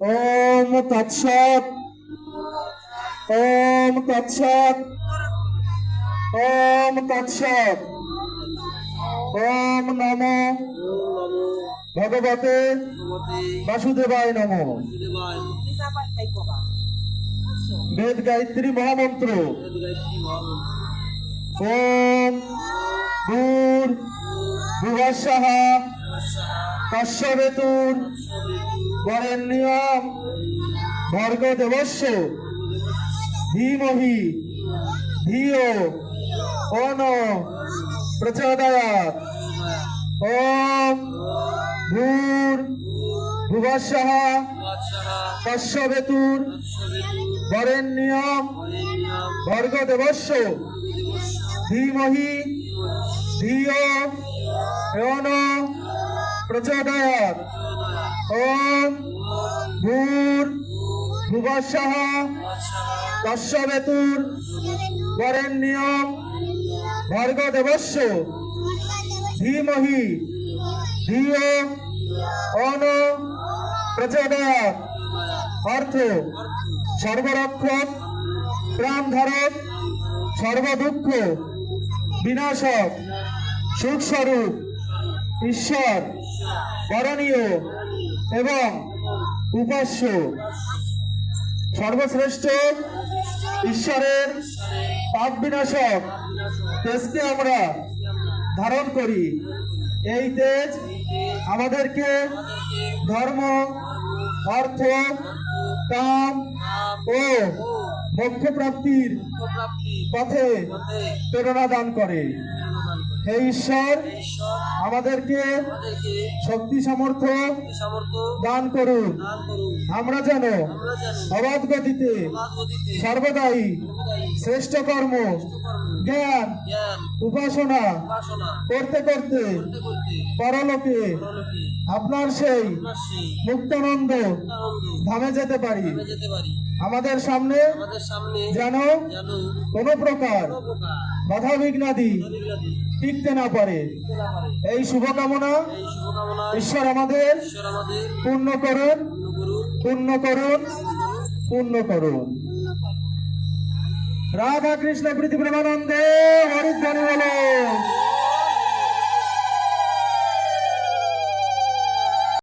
ওম তৎসৎ। ওম তৎসৎ। ওম তৎসৎ। ওম নম। ভগবতে বাসুদেবায় নম। বেদ গায়ত্রী মহামন্ত্র। ওম ভূর ভুবস্বাহ কশ্যবেতুর বরেণ্যম ভর্গ দেবস্য, ধীমহি, ধিও, অন, প্রচোদয়াৎ। ওম ভূর ভুবস্বাহ কশ্যবেতুর বরেণ্যম ভর্গ দেবস্য, ধীমহি, ধিও, অন প্রচোদয়াৎ ওম ভূর ভুবস্বাহ কশ্যবেতুর বরেণ্যম ভর্গ দেবস্য ধীমহি ধিও অন প্রচোদয়াৎ অর্থ সর্বরক্ষক প্রাণ ধারক সর্বদুঃখ, বিনাশক, সুখস্বরূপ। ঈশ্বর করণীয় এবং উপাস্য। সর্বশ্রেষ্ঠ ঈশ্বরের পাপ বিনাশক তেজকে আমরা ধারণ করি। এই তেজ আমাদেরকে ধর্ম, অর্থ, কাম ও মোক্ষ প্রাপ্তির পথে প্রেরণা দান করে। হে ঈশ্বর আমাদেরকে শক্তি সামর্থ্য দান করুন। আমরা যেন অবাধ গতিতে সর্বদাই শ্রেষ্ঠ কর্ম জ্ঞান উপাসনা করতে করতে পরলোকে আপনার সেই মুক্তানন্দ ধামে যেতে পারি। যেতে পারি। আমাদের সামনে যেন কোনো প্রকার বাধা বিঘ্নাদি টিকতে না পারে। এই শুভকামনা ঈশ্বর আমাদের পূর্ণ করুন। পূর্ণ করুন পূর্ণ করুন। রাধা কৃষ্ণ প্রীতি প্রেমানন্দে হরিদ্বারে বলো।